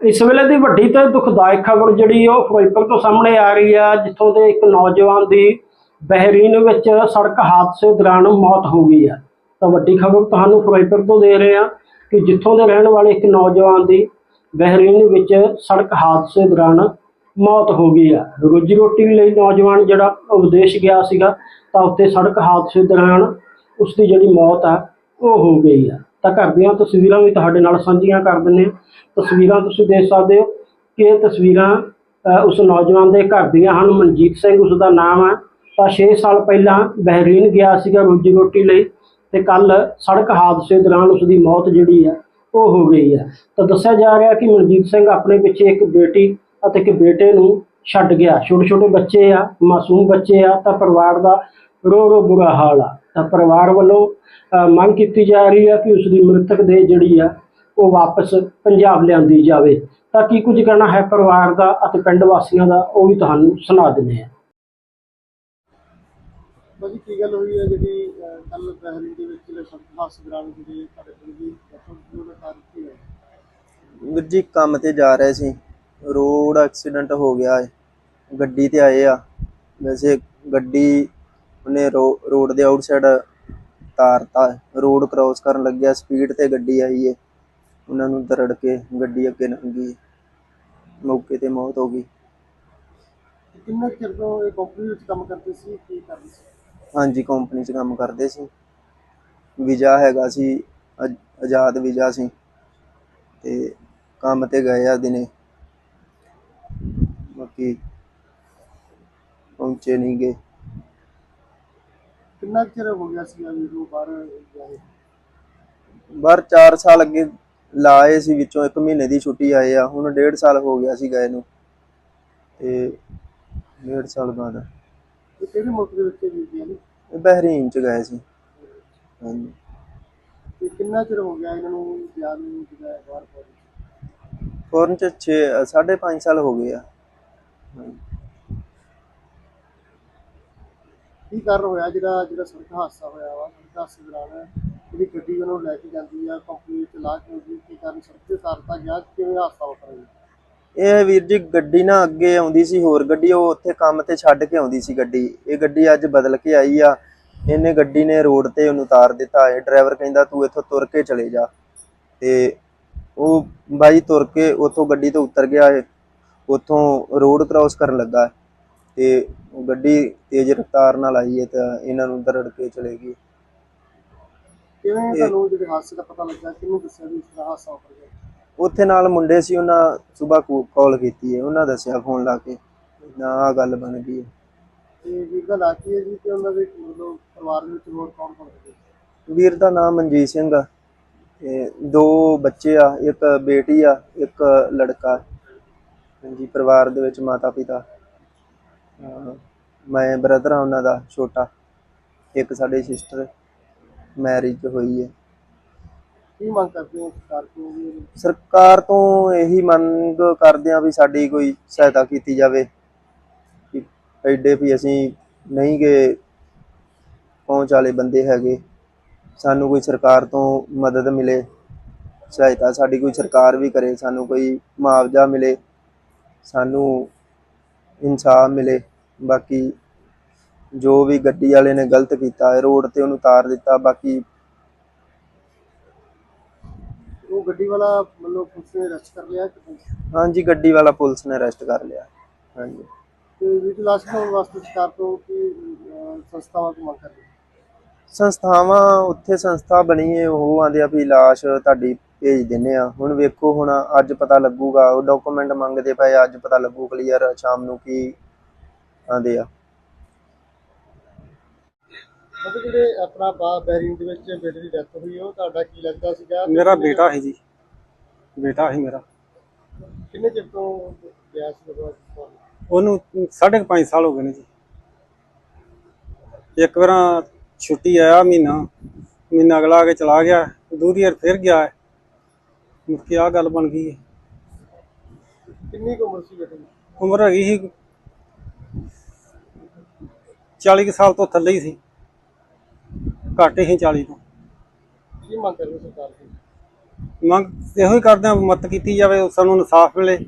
ਇਸ ਵੇਲੇ ਦੀ ਵੱਡੀ ਤੇ ਦੁਖਦਾਇਕ ਖਬਰ ਜਿਹੜੀ ਉਹ ਫਿਰੋਜ਼ਪੁਰ ਤੋਂ ਸਾਹਮਣੇ ਆ ਰਹੀ ਆ, ਜਿੱਥੋਂ ਦੇ ਇੱਕ ਨੌਜਵਾਨ ਦੀ ਬਹਿਰੀਨ ਵਿੱਚ ਸੜਕ ਹਾਦਸੇ ਦੌਰਾਨ ਮੌਤ ਹੋ ਗਈ ਆ। ਤਾਂ ਵੱਡੀ ਖਬਰ ਤੁਹਾਨੂੰ ਫਿਰੋਜ਼ਪੁਰ ਤੋਂ ਦੇ ਰਹੇ ਆ ਕਿ ਜਿੱਥੋਂ ਦੇ ਰਹਿਣ ਵਾਲੇ ਇੱਕ ਨੌਜਵਾਨ ਦੀ ਬਹਿਰੀਨ ਵਿੱਚ ਸੜਕ ਹਾਦਸੇ ਦੌਰਾਨ ਮੌਤ ਹੋ ਗਈ ਆ। ਰੋਜੀ ਰੋਟੀ ਲਈ ਨੌਜਵਾਨ ਜਿਹੜਾ ਉਹ ਵਿਦੇਸ਼ ਗਿਆ ਸੀਗਾ, ਤਾਂ ਉੱਥੇ ਸੜਕ ਹਾਦਸੇ ਦੌਰਾਨ ਉਸ ਦੀ ਜਿਹੜੀ ਮੌਤ ਆ, ਉਹ ਹੋ ਗਈ ਆ। ਤਾਂ ਘਰ ਦੀਆਂ ਤਸਵੀਰਾਂ ਵੀ ਤੁਹਾਡੇ ਨਾਲ ਸਾਂਝੀਆਂ ਕਰ ਦਿੰਦੇ ਹਾਂ। ਤਸਵੀਰਾਂ ਤੁਸੀਂ ਦੇਖ ਸਕਦੇ ਹੋ ਕਿ ਇਹ ਤਸਵੀਰਾਂ ਉਸ ਨੌਜਵਾਨ ਦੇ ਘਰ ਦੀਆਂ ਹਨ। ਮਨਜੀਤ ਸਿੰਘ ਉਸ ਦਾ ਨਾਮ ਹੈ। ਤਾਂ 6 ਸਾਲ ਪਹਿਲਾਂ ਬਹਿਰੀਨ ਗਿਆ ਸੀਗਾ ਰੋਜੀ ਰੋਟੀ ਲਈ ਤੇ ਕੱਲ ਸੜਕ ਹਾਦਸੇ ਦੌਰਾਨ ਉਸ ਦੀ ਮੌਤ ਜਿਹੜੀ ਹੈ, ਉਹ ਹੋ ਗਈ ਹੈ। ਤਾਂ ਦੱਸਿਆ ਜਾ ਰਿਹਾ ਕਿ ਮਨਜੀਤ ਸਿੰਘ ਆਪਣੇ ਪਿੱਛੇ ਇੱਕ ਬੇਟੀ ਅਤੇ ਇੱਕ ਬੇਟੇ ਨੂੰ ਛੱਡ ਗਿਆ। ਛੋਟੇ ਛੋਟੇ ਬੱਚੇ ਆ, ਮਾਸੂਮ ਬੱਚੇ ਆ, ਤਾਂ ਪਰਿਵਾਰ ਦਾ ਰੋ ਰੋ ਬੁਰਾ ਹਾਲ ਆ। ਪਰਿਵਾਰ ਵੱਲੋਂ ਮੰਗ ਕੀਤੀ ਜਾ ਰਹੀ ਆ ਕਿ ਉਸ ਦੀ ਮ੍ਰਿਤਕ ਦੇ ਜਿਹੜੀ ਆ ਉਹ ਵਾਪਸ ਪੰਜਾਬ ਲਿਆਂਦੀ ਜਾਵੇ। ਤਾਂ ਕੀ ਕੁਝ ਕਹਿਣਾ ਹੈ ਪਰਿਵਾਰ ਦਾ ਅਤੇ ਪਿੰਡ ਵਾਸੀਆਂ ਦਾ ਉਹ ਵੀ ਤੁਹਾਨੂੰ ਸੁਣਾ ਦਿੰਦੇ ਆ। ਬਾਜੀ ਕੀ ਗੱਲ ਹੋਈ ਹੈ ਜਿਹੜੀ ਕੱਲ ਬਹਿਰੀ ਦੇ ਵਿੱਚ ਜਿਹੜੇ ਹਾਦਸੇ ਦੌਰਾਨ ਜਿਹੜੇ ਤੁਹਾਡੇ ਪਿੰਡ ਦੀ ਉਹਦਾ ਕਾਰਨ ਕੀ ਹੈ? ਵੀਰ ਜੀ ਕੰਮ ਤੇ ਜਾ ਰਹੇ ਸੀ। ਰੋਡ ਐਕਸੀਡੈਂਟ ਹੋ ਗਿਆ ਹੈ। ਗੱਡੀ ਤੇ ਆਏ ਆ। ਵੈਸੇ ਗੱਡੀ ਉਹਨੇ ਰੋਡ ਦੇ ਆਊਟਸਾਈਡ ਤਾਰਤਾ ਰੋਡ ਕ੍ਰਾਸ ਕਰਨ ਲੱਗਿਆ ਸਪੀਡ ਤੇ ਗੱਡੀ ਆਈ ਹੈ ਉਹਨਾਂ ਨੂੰ ਦਰੜ ਕੇ ਗੱਡੀ ਅੱਗੇ ਲੰਘੀ ਮੌਕੇ ਤੇ ਮੌਤ ਹੋ ਗਈ। ਕਿੰਨੇ ਚਿਰ ਤੋਂ ਇਹ ਕੰਪਨੀ ਵਿੱਚ ਕੰਮ ਕਰਦੇ ਸੀ ਕੀ ਕਰਦੇ ਸੀ? ਹਾਂਜੀ ਕੰਪਨੀ 'ਚ ਕੰਮ ਕਰਦੇ ਸੀ। ਵੀਜ਼ਾ ਹੈਗਾ ਸੀ ਆਜ਼ਾਦ ਵੀਜ਼ਾ ਸੀ। ਤੇ ਕੰਮ ਤੇ ਗਏ ਆ ਦਿਨੇ। ਬਾਕੀ ਪਹੁੰਚੇ ਨਹੀਂ ਗਏ ਕਿੰਨਾ ਕੁ ਚਿਰ ਹੋ ਗਿਆ ਸੀ ਵੀ ਉਹ ਬਾਹਰ ਗਏ? ਬਾਹਰ 4 ਸਾਲ ਅੱਗੇ ਲਾਏ ਸੀ ਵਿੱਚੋਂ 1 ਮਹੀਨੇ ਦੀ ਛੁੱਟੀ ਆਏ ਆ। ਹੁਣ 1.5 ਸਾਲ ਹੋ ਗਿਆ ਸੀ ਗਏ ਨੂੰ ਤੇ 1.5 ਸਾਲ ਬਾਅਦ। ਇਹ ਕਿਹੜੇ ਮੁਲਕ ਦੇ ਵਿੱਚ ਗਏ ਨੇ ਇਹ ਬਹਿਰੀਨ ਚ ਗਏ ਸੀ। ਹਾਂਜੀ। ਤੇ ਕਿੰਨਾ ਚਿਰ ਹੋ ਗਿਆ ਇਹਨਾਂ ਨੂੰ ਗਿਆ ਨੂੰ ਜਿਹੜਾ ਬਾਹਰ ਫੋਰਨ ਚ 6 5.5 ਸਾਲ ਹੋ ਗਏ ਆ। ਹਾਂਜੀ। ਕੀ ਕਾਰਨ ਹੋਇਆ ਜਿਹੜਾ ਜਿਹੜਾ ਸੜਕ ਹਾਦਸਾ ਹੋਇਆ ਵਾ? ਸੜਕ ਹਾਦਸੇ ਦੌਰਾਨ ਜਿਹੜੀ ਗੱਡੀ ਉਹਨੂੰ ਲੈ ਕੇ ਜਾਂਦੀ ਆ ਕੰਪਨੀ ਵਿੱਚ ਕੇ ਉਹਦੀ ਕੀ ਕਾਰਨ ਸੜਕ ਤੇ ਤਾਰਤਾ ਗਿਆ, ਕਿਵੇਂ ਹਾਦਸਾ ਵਾਪਰ ਇਹ ਵੀਰ ਜੀ ਗੱਡੀ ਨਾ ਅੱਗੇ ਆਉਂਦੀ ਸੀ, ਹੋਰ ਗੱਡੀ, ਉਹ ਉੱਥੇ ਕੰਮ ਤੇ ਛੱਡ ਕੇ ਆਉਂਦੀ ਸੀ ਗੱਡੀ। ਇਹ ਗੱਡੀ ਅੱਜ ਬਦਲ ਕੇ ਆਈ ਆ। ਇਹਨੇ ਗੱਡੀ ਨੇ ਰੋਡ ਤੇ ਉਹਨੂੰ ਉਤਾਰ ਦਿੱਤਾ। ਇਹ ਡਰਾਈਵਰ ਕਹਿੰਦਾ, ਤੂੰ ਇੱਥੋਂ ਤੁਰ ਕੇ ਚਲੇ ਜਾ। ਤੇ ਉਹ ਬਾਈ ਤੁਰ ਕੇ ਉੱਥੋਂ ਗੱਡੀ ਤੋਂ ਉਤਰ ਗਿਆ। ਇਹ ਉੱਥੋਂ ਰੋਡ ਕ੍ਰਾਸ ਕਰਨ ਲੱਗਾ। ਤੇ ਉਹ ਗੱਡੀ ਤੇਜ਼ ਰਫ਼ਤਾਰ ਨਾਲ ਆਈ ਹੈ ਤਾਂ ਇਹਨਾਂ ਨੂੰ ਦਰੜ ਕੇ ਚਲੇ ਗਈ। ਕਿਵੇਂ ਤੁਹਾਨੂੰ ਜਿਹੜੇ ਹਾਦਸੇ ਦਾ ਪਤਾ ਲੱਗਾ? ਕਿਹਨੂੰ ਦੱਸਿਆ ਵੀ ਇਸ ਤਰ੍ਹਾਂ ਹਾਦਸਾ ਵਾਪਰ ਗਿਆ? ਉੱਥੇ ਨਾਲ ਮੁੰਡੇ ਸੀ ਉਹਨਾਂ ਸਵੇਰ ਕਾਲ ਕੀਤੀ ਹੈ ਉਹਨਾਂ ਦੱਸਿਆ ਫੋਨ ਲਾ ਕੇ ਨਾ ਆਹ ਗੱਲ ਬਣ ਗਈ ਹੈ। ਤੇ ਨਾਂ ਕੀ ਹੈ ਜੀ? ਤੇ ਉਹਨਾਂ ਦੇ ਮਤਲਬ ਪਰਿਵਾਰ ਦੇ ਵਿੱਚ ਹੋਰ ਕੌਣ ਕੌਣ ਵੀਰ ਦਾ ਨਾਮ ਮਨਜੀਤ ਸਿੰਘ ਆ ਤੇ ਦੋ ਬੱਚੇ ਆ ਇੱਕ ਬੇਟੀ ਆ ਇੱਕ ਲੜਕਾ। ਹਾਂਜੀ ਪਰਿਵਾਰ ਦੇ ਵਿੱਚ ਮਾਤਾ ਪਿਤਾ ਮੈਂ ਬ੍ਰਦਰ ਆ ਉਹਨਾਂ ਦਾ ਛੋਟਾ। ਇੱਕ ਸਾਡੇ ਸਿਸਟਰ ਮੈਰਿਜ ਹੋਈ ਹੈ। ਕੀ ਮੰਗ ਕਰਦੇ ਹੋ ਸਰਕਾਰ ਕੋਲ ਵੀ? ਸਰਕਾਰ ਤੋਂ ਇਹੀ ਮੰਗ ਕਰਦੇ ਆ ਵੀ ਸਾਡੀ ਕੋਈ ਸਹਾਇਤਾ ਕੀਤੀ ਜਾਵੇ। ਕਿ ਐਡੇ ਵੀ ਅਸੀਂ ਨਹੀਂ ਗੇ ਪਹੁੰਚ ਵਾਲੇ ਬੰਦੇ ਹੈਗੇ। ਸਾਨੂੰ ਕੋਈ ਸਰਕਾਰ ਤੋਂ ਮਦਦ ਮਿਲੇ ਸਹਾਇਤਾ ਸਾਡੀ ਕੋਈ ਸਰਕਾਰ ਵੀ ਕਰੇ ਸਾਨੂੰ ਕੋਈ ਮੁਆਵਜ਼ਾ ਮਿਲੇ। ਸਾਨੂੰ ਇਨਸਾਫ ਮਿਲੇ ਬਾਕੀ ਜੋ ਵੀ ਗੱਡੀ ਵਾਲੇ ਨੇ ਗਲਤ ਕੀਤਾ ਹੈ ਰੋਡ ਤੇ ਉਹਨੂੰ ਉਤਾਰ ਦਿੱਤਾ ਬਾਕੀ ਉਹ ਗੱਡੀ ਵਾਲਾ ਮਤਲਬ ਪੁਲਿਸ ਨੇ ਅਰੈਸਟ ਕਰ ਲਿਆ ਕਿ ਨਹੀਂ? ਹਾਂਜੀ ਗੱਡੀ ਵਾਲਾ ਪੁਲਿਸ ਨੇ ਅਰੈਸਟ ਕਰ ਲਿਆ ਹਾਂਜੀ ਤੇ ਵੀਰ ਦੀ ਲਾਸ਼ ਬਣਾਉਣ ਵਾਸਤੇ ਸਰਕਾਰ ਤੋਂ ਕੀ ਅਹ, ਸੰਸਥਾਵਾਂ ਤੋਂ ਮੰਗ ਕਰਦੇ ਹੋ? ਸੰਸਥਾਵਾਂ ਉੱਥੇ ਸੰਸਥਾ ਬਣੀ ਹੈ ਉਹ ਆਂਦੇ ਆ ਵੀ ਲਾਸ਼ ਤੁਹਾਡੀ ਭੇਜ ਦਿੰਨੇ ਆ ਹੁਣ ਵੇਖੋ ਹੁਣ ਅੱਜ ਪਤਾ ਲੱਗੂਗਾ। ਉਹ ਡਾਕੂਮੈਂਟ ਮੰਗਦੇ ਪਏ ਅੱਜ ਪਤਾ ਲੱਗੂ ਕਲੀਅਰ ਸ਼ਾਮ ਨੂੰ ਕੀ ਆਂਦੇ ਆ। ਮਤਲਬ ਜਿਹੜੇ ਆਪਣਾ ਬਾ ਬਹਿਰੀਨ ਦੇ ਵਿੱਚ ਬੇਟੇ ਦੀ ਡੈਥ ਹੋਈ ਉਹ ਤੁਹਾਡਾ ਕੀ ਲੱਗਦਾ ਸੀਗਾ? ਮੇਰਾ ਬੇਟਾ ਹੈ ਜੀ। ਬੇਟਾ ਹੈ ਮੇਰਾ। ਕਿੰਨੇ ਚਿਰ ਤੋਂ ਗਿਆ ਸੀ ਮਤਲਬ ਉਹਨੂੰ ਸਾਢੇ ਕੁ ਪੰਜ ਸਾਲ ਹੋ ਗਏ ਨੇ ਜੀ। ਇੱਕ ਵਾਰ ਛੁੱਟੀ ਆਇਆ ਮਹੀਨਾ। ਮਹੀਨਾ ਅਗਲਾ ਆ ਕੇ ਚਲਾ ਗਿਆ। ਦੂਰੀ ਵਾਰ ਫਿਰ ਗਿਆ। ਹੈ ਮੁੜ ਕੇ ਆ ਗੱਲ ਬਣ ਗਈ ਹੈ। ਕਿੰਨੀ ਕੁ ਉਮਰ ਸੀ ਬੇਟੇ ਦੀ? ਉਮਰ ਹੈਗੀ ਸੀ 40 ਕੁ ਸਾਲ ਤੋਂ ਥੱਲੇ ਹੀ ਸੀ। ਘੱਟ ਹੀ 40 ਤੋਂ। ਕੀ ਮੰਗ ਕਰਦੇ ਹੋ ਸਰਕਾਰ ਤੋਂ? ਮੰਗ ਇਹੋ ਹੀ ਕਰਦੇ ਆ ਮਤ ਕੀਤੀ ਜਾਵੇ ਸਾਨੂੰ ਇਨਸਾਫ ਮਿਲੇ।